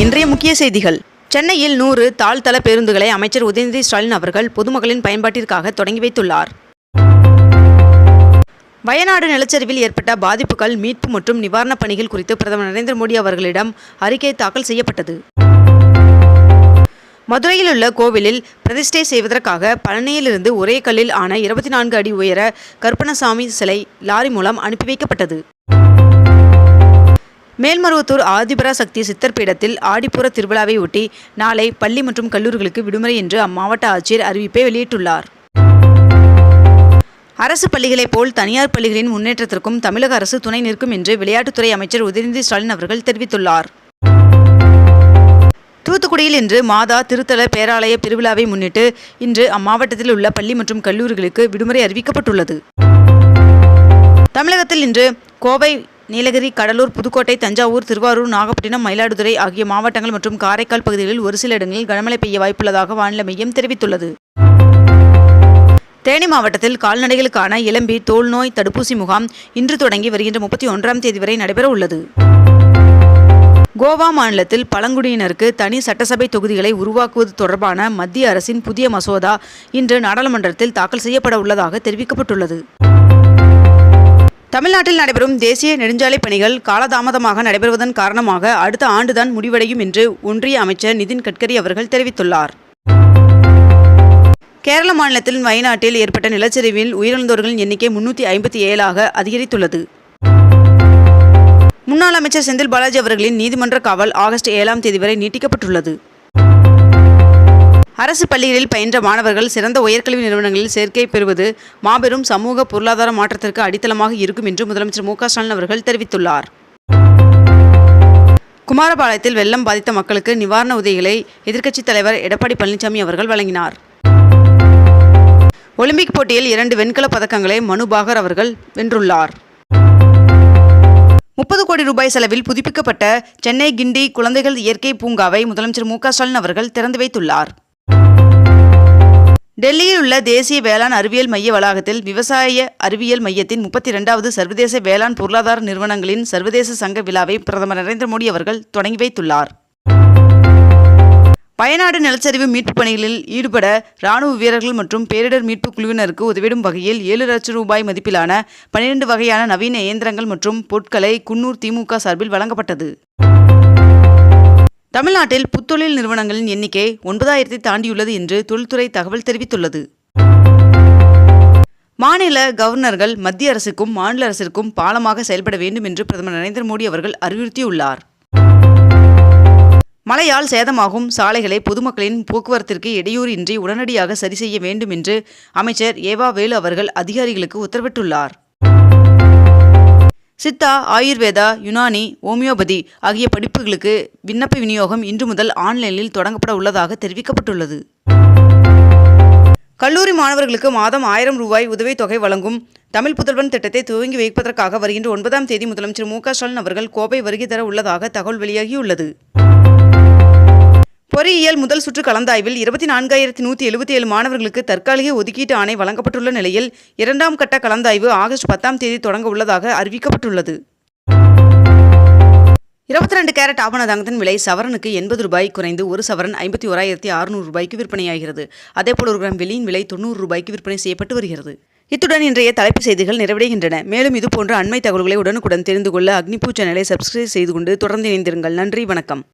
இன்றைய முக்கிய செய்திகள். சென்னையில் நூறு தாழ்தள பேருந்துகளை அமைச்சர் உதயநிதி ஸ்டாலின் அவர்கள் பொதுமக்களின் பயன்பாட்டிற்காக தொடங்கி வைத்துள்ளார். வயநாடு நிலச்சரிவில் ஏற்பட்ட பாதிப்புகள் மீட்பு மற்றும் நிவாரணப் பணிகள் குறித்து பிரதமர் நரேந்திர மோடி அவர்களிடம் அறிக்கை தாக்கல் செய்யப்பட்டது. மதுரையில் உள்ள கோவிலில் பிரதிஷ்டை செய்வதற்காக பழனியிலிருந்து ஒரே கல்லில் ஆன இருபத்தி நான்கு அடி உயர கருப்பணசாமி சிலை லாரி மூலம் அனுப்பி வைக்கப்பட்டது. மேல்மருவத்தூர் ஆதிபரா சக்தி சித்தர் பீடத்தில் ஆடிப்புற திருவிழாவை ஒட்டி நாளை பள்ளி மற்றும் கல்லூரிகளுக்கு விடுமுறை என்று அம்மாவட்ட ஆட்சியர் அறிவிப்பை வெளியிட்டுள்ளார். அரசு பள்ளிகளைப் போல் தனியார் பள்ளிகளின் முன்னேற்றத்திற்கும் தமிழக அரசு துணை நிற்கும் என்று விளையாட்டுத்துறை அமைச்சர் உதயநிதி ஸ்டாலின் அவர்கள் தெரிவித்துள்ளார். தூத்துக்குடியில் இன்று மாதா திருத்தல பேராலய திருவிழாவை முன்னிட்டு இன்று அம்மாவட்டத்தில் உள்ள பள்ளி மற்றும் கல்லூரிகளுக்கு விடுமுறை அறிவிக்கப்பட்டுள்ளது. தமிழகத்தில் இன்று கோவை நீலகிரி கடலூர் புதுக்கோட்டை தஞ்சாவூர் திருவாரூர் நாகப்பட்டினம் மயிலாடுதுறை ஆகிய மாவட்டங்கள் மற்றும் காரைக்கால் பகுதிகளில் ஒரு சில இடங்களில் கனமழை பெய்ய வாய்ப்புள்ளதாக வானிலை மையம் தெரிவித்துள்ளது. தேனி மாவட்டத்தில் கால்நடைகளுக்கான இளம்பி தோல் நோய் தடுப்பூசி முகாம் இன்று தொடங்கி வருகின்ற முப்பத்தி ஒன்றாம் தேதி வரை நடைபெற உள்ளது. கோவா மாநிலத்தில் பழங்குடியினருக்கு தனி சட்டசபை தொகுதிகளை உருவாக்குவது தொடர்பான மத்திய அரசின் புதிய மசோதா இன்று நாடாளுமன்றத்தில் தாக்கல் செய்யப்பட உள்ளதாக தெரிவிக்கப்பட்டுள்ளது. தமிழ்நாட்டில் நடைபெறும் தேசிய நெடுஞ்சாலை பணிகள் காலதாமதமாக நடைபெறுவதன் காரணமாக அடுத்த ஆண்டுதான் முடிவடையும் என்று ஒன்றிய அமைச்சர் நிதின் கட்கரி அவர்கள் தெரிவித்துள்ளார். கேரள மாநிலத்தின் வயநாட்டில் ஏற்பட்ட நிலச்சரிவில் உயிரிழந்தோர்களின் எண்ணிக்கை முன்னூற்றி ஐம்பத்தி ஏழாக அதிகரித்துள்ளது. முன்னாள் அமைச்சர் செந்தில் பாலாஜி அவர்களின் நீதிமன்ற காவல் ஆகஸ்ட் ஏழாம் தேதி வரை நீட்டிக்கப்பட்டுள்ளது. அரசு பள்ளிகளில் பயின்ற மாணவர்கள் சிறந்த உயர்கல்வி நிறுவனங்களில் சேர்க்கை பெறுவது மாபெரும் சமூக பொருளாதார மாற்றத்திற்கு அடித்தளமாக இருக்கும் என்று முதலமைச்சர் மு ஸ்டாலின் அவர்கள் தெரிவித்துள்ளார். குமாரபாளையத்தில் வெள்ளம் பாதித்த மக்களுக்கு நிவாரண உதவிகளை எதிர்க்கட்சித் தலைவர் எடப்பாடி பழனிசாமி அவர்கள் வழங்கினார். ஒலிம்பிக் போட்டியில் இரண்டு வெண்கலப் பதக்கங்களை மனு பாகர் அவர்கள் வென்றுள்ளார். முப்பது கோடி ரூபாய் செலவில் புதுப்பிக்கப்பட்ட சென்னை கிண்டி குழந்தைகள் இயற்கை பூங்காவை முதலமைச்சர் மு ஸ்டாலின் அவர்கள் திறந்து வைத்துள்ளார். டெல்லியில் உள்ள தேசிய வேளாண் அறிவியல் மைய வளாகத்தில் விவசாய அறிவியல் மையத்தின் முப்பத்தி இரண்டாவது சர்வதேச வேளாண் பொருளாதார நிறுவனங்களின் சர்வதேச சங்க விழாவை பிரதமர் நரேந்திர மோடி அவர்கள் தொடங்கி வைத்துள்ளார். வயநாடு நிலச்சரிவு மீட்புப் பணிகளில் ஈடுபட ராணுவ வீரர்கள் மற்றும் பேரிடர் மீட்புக் குழுவினருக்கு உதவிடும் வகையில் ஏழு லட்சம் ரூபாய் மதிப்பிலான பனிரெண்டு வகையான நவீன இயந்திரங்கள் மற்றும் பொருட்களை குன்னூர் திமுக சார்பில் வழங்கப்பட்டது. தமிழ்நாட்டில் புத்தொழில் நிறுவனங்களின் எண்ணிக்கை ஒன்பதாயிரத்தை தாண்டியுள்ளது என்று தொழில்துறை தகவல் தெரிவித்துள்ளது. மாநில கவர்னர்கள் மத்திய அரசுக்கும் மாநில அரசிற்கும் பாலமாக செயல்பட வேண்டும் என்று பிரதமர் நரேந்திர மோடி அவர்கள் அறிவுறுத்தியுள்ளார். மழையால் சேதமாகும் சாலைகளை பொதுமக்களின் போக்குவரத்திற்கு இடையூறு இன்றி உடனடியாக சரி செய்ய வேண்டும் என்று அமைச்சர் ஏவா வேலு அவர்கள் அதிகாரிகளுக்கு உத்தரவிட்டுள்ளார். சித்தா ஆயுர்வேதா யுனானி ஓமியோபதி ஆகிய படிப்புகளுக்கு விண்ணப்ப விநியோகம் இன்று முதல் ஆன்லைனில் தொடங்கப்பட உள்ளதாக தெரிவிக்கப்பட்டுள்ளது. கல்லூரி மாணவர்களுக்கு மாதம் ஆயிரம் ரூபாய் உதவித்தொகை வழங்கும் தமிழ் புதல்வன் திட்டத்தை துவங்கி வைப்பதற்காக வருகின்ற ஒன்பதாம் தேதி முதலமைச்சர் மு க ஸ்டாலின் அவர்கள் கோவை வருகை தர உள்ளதாக தகவல் வெளியாகியுள்ளது. பொறியியல் முதல் சுற்று கலந்தாய்வில் இருபத்தி நான்காயிரத்தி நூற்றி எழுபத்தி ஏழு மாணவர்களுக்கு தற்காலிக ஒதுக்கீட்டு ஆணை வழங்கப்பட்டுள்ள நிலையில் இரண்டாம் கட்ட கலந்தாய்வு ஆகஸ்ட் பத்தாம் தேதி தொடங்க உள்ளதாக அறிவிக்கப்பட்டுள்ளது. இருபத்தி ரெண்டு கேரட் ஆபண தங்கத்தின் விலை சவரனுக்கு எண்பது ரூபாய் குறைந்து ஒரு சவரன் ஐம்பத்தி ஓராயிரத்தி அறுநூறு ரூபாய்க்கு விற்பனையாகிறது. அதேபோல் ஒரு கிராம் வெளியின் விலை தொண்ணூறு ரூபாய்க்கு விற்பனை செய்யப்பட்டு வருகிறது. இத்துடன் இன்றைய தலைப்புச் செய்திகள் நிறைவடைகின்றன. மேலும் இதுபோன்ற அண்மை தகவல்களை உடனுக்குடன் தெரிந்து கொள்ள அக்னிபூ சேனலை சப்ஸ்கிரைப் செய்து கொண்டு தொடர்ந்து இணைந்திருங்கள். நன்றி வணக்கம்.